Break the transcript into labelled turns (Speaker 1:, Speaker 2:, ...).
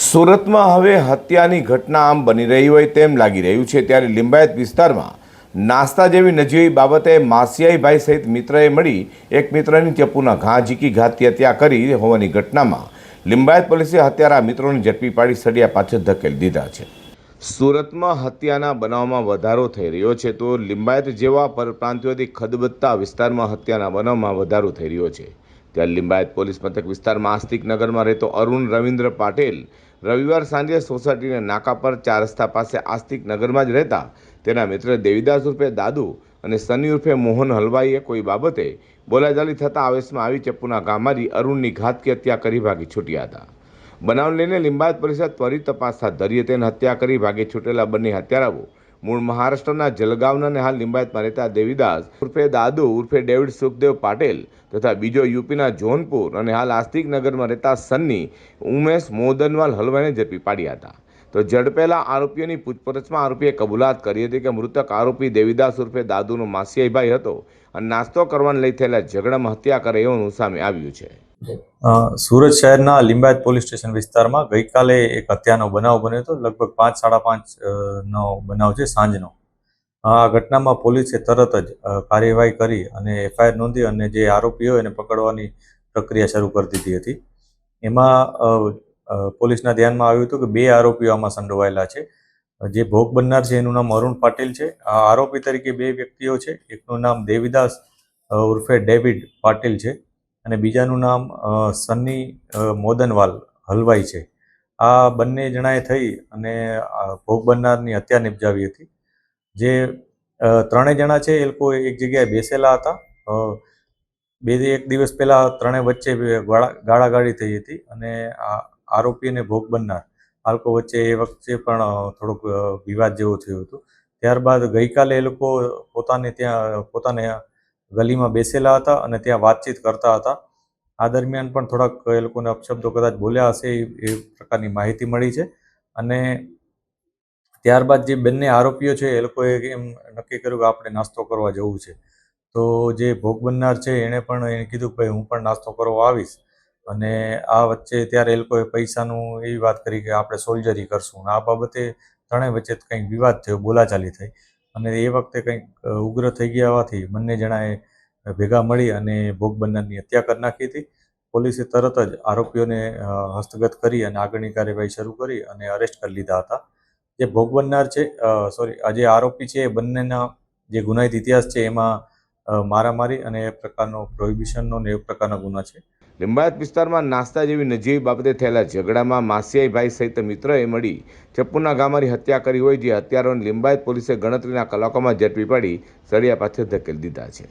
Speaker 1: સુરતમાં હવે હત્યાની ઘટના આમ બની રહી હોય તેમ લાગી રહ્યું છે. ત્યારે લિંબાયત વિસ્તારમાં નાસ્તા જેવી નજીવી બાબતે માસિયાઈભાઈ સહિત મિત્રએ મળી એક મિત્રની ચપ્પુના ઘા ઝીકી ઘાતી હત્યા કરી હોવાની ઘટનામાં લિંબાયત પોલીસે હત્યારા મિત્રોને ઝડપી પાડી સળિયા પાછળ ધકેલી દીધા છે. સુરતમાં હત્યાના બનાવમાં વધારો થઈ રહ્યો છે તો લિંબાયત જેવા પરપ્રાંતિઓથી ખદબદતા વિસ્તારમાં હત્યાના બનાવમાં વધારો થઈ રહ્યો છે. ત્યાં લિંબાયત પોલીસ મથક વિસ્તારમાં આસ્તિક નગરમાં રહેતો અરુણ રવિન્દ્ર પાટેલ રવિવાર સાંજે સોસાયટીના નાકા પર ચાર રસ્તા પાસે આસ્તિક નગરમાં જ રહેતા તેના મિત્ર દેવીદાસ રૂપે દાદુ અને સની ઉર્ફે મોહન હલવાઈએ કોઈ બાબતે બોલાચાલી થતાં આવેશમાં આવી ચપ્પુના ઘા મારી અરુણની ઘાતકી હત્યા કરી ભાગી છૂટ્યા હતા. બનાવ લઈને લિંબાયત પોલીસે ત્વરિત તપાસ હાથ ધરી તેને હત્યા કરી ભાગે છૂટેલા બંને હત્યારાઓ મૂળ મહારાષ્ટ્રના જલગાવના અને હાલ લિંબાયતમાં રહેતા દેવીદાસ, ઉર્ફે દાદુ, ઉર્ફે ડેવિડ સુખદેવ પાટેલ તથા બીજો યુપીના જોનપુર અને હાલ આસ્તિક નગરમાં રહેતા સન્ની, ઉમેશ મોદનવાલ હલવાઈને ઝડપી પાડ્યા હતા. તો ઝડપેલા આરોપીઓની પૂછપરછમાં આરોપીએ કબૂલાત કરી હતી કે મૃતક આરોપી દેવીદાસ ઉર્ફે દાદુનો માસિયાઈભાઈ હતો અને નાસ્તો કરવાને લઈ થયેલા ઝઘડામાં હત્યા કરે એવું સામે આવ્યું છે.
Speaker 2: સુરત શહેરના લિંબાયત પોલીસ સ્ટેશન વિસ્તારમાં ગઈકાલે એક હત્યાનો બનાવ બન્યો હતો. લગભગ પાંચ, સાડા પાંચ નો બનાવ છે સાંજનો. આ ઘટનામાં પોલીસે તરત જ કાર્યવાહી કરી અને એફઆઈઆર નોંધી અને જે આરોપીઓ એને પકડવાની પ્રક્રિયા શરૂ કરી દીધી હતી. એમાં પોલીસના ધ્યાનમાં આવ્યું હતું કે બે આરોપીઓ આમાં સંડોવાયેલા છે. જે ભોગ બનનાર છે એનું નામ અરુણ પાટીલ છે. આ આરોપી તરીકે બે વ્યક્તિઓ છે. એકનું નામ દેવીદાસ ઉર્ફે ડેવિડ પાટીલ છે. અને બીજાનું નામ સન્ની મોદનવાલ હલવાઈ છે. આ બંને જણાએ થઈ અને ભોગ બનનારની હત્યા નિપજાવી હતી. જે ત્રણેય જણા છે એ લોકો એક જગ્યાએ બેસેલા હતા. બે એક દિવસ પહેલાં ત્રણેય વચ્ચે ગાળા, ગાળાગાળી થઈ હતી અને આરોપી અને ભોગ બનનાર. આ લોકો વચ્ચે એ વખતે પણ થોડોક વિવાદ જેવો થયો હતો. ત્યારબાદ ગઈકાલે એ લોકો પોતાને ત્યાં, પોતાને ગલીમાં બેસેલા હતા અને ત્યાં વાતચીત કરતા હતા. આ દરમિયાન પણ થોડાક એ લોકોને અપશબ્દો કદાચ બોલ્યા હશે એ પ્રકારની માહિતી મળી છે. અને ત્યારબાદ જે બંને આરોપીઓ છે એ લોકોએ એમ નક્કી કર્યું કે આપણે નાસ્તો કરવા જવું છે. તો જે ભોગ બનનાર છે એણે પણ એને કીધું ભાઈ હું પણ નાસ્તો કરવા આવીશ. અને આ વચ્ચે ત્યારે એ લોકોએ પૈસાનું એવી વાત કરી કે આપણે સોલ્જરી કરશું. આ બાબતે ત્રણેય વચ્ચે કંઈક વિવાદ થયો, બોલાચાલી થઈ. અને એ વખતે કંઈક ઉગ્ર થઈ ગયા હોવાથી બંને જણાએ ભેગા મળી અને ભોગ બનનારની હત્યા કરી નાખી હતી. પોલીસે તરત જ આરોપીઓને હસ્તગત કરી અને આગળની કાર્યવાહી શરૂ કરી અને અરેસ્ટ કરી લીધા હતા. જે ભોગ બનનાર છે સોરી જે આરોપી છે, એ બંનેના જે ગુનાહિત ઇતિહાસ છે, એમાં મારામારી અને એ પ્રકારનો પ્રોહિબિશનનો ને એ પ્રકારના ગુના છે.
Speaker 1: લિંબાયત વિસ્તારમાં નાસ્તા જેવી નજીવી બાબતે થયેલા ઝઘડામાં માસિયાઈભાઈ સહિત મિત્રએ મળી ચપ્પુના ગામારી હત્યા કરી હોય જે હત્યારોને લિંબાયત પોલીસે ગણતરીના કલાકોમાં ઝડપી પાડી સળિયા પાછળ ધકેલી દીધા છે.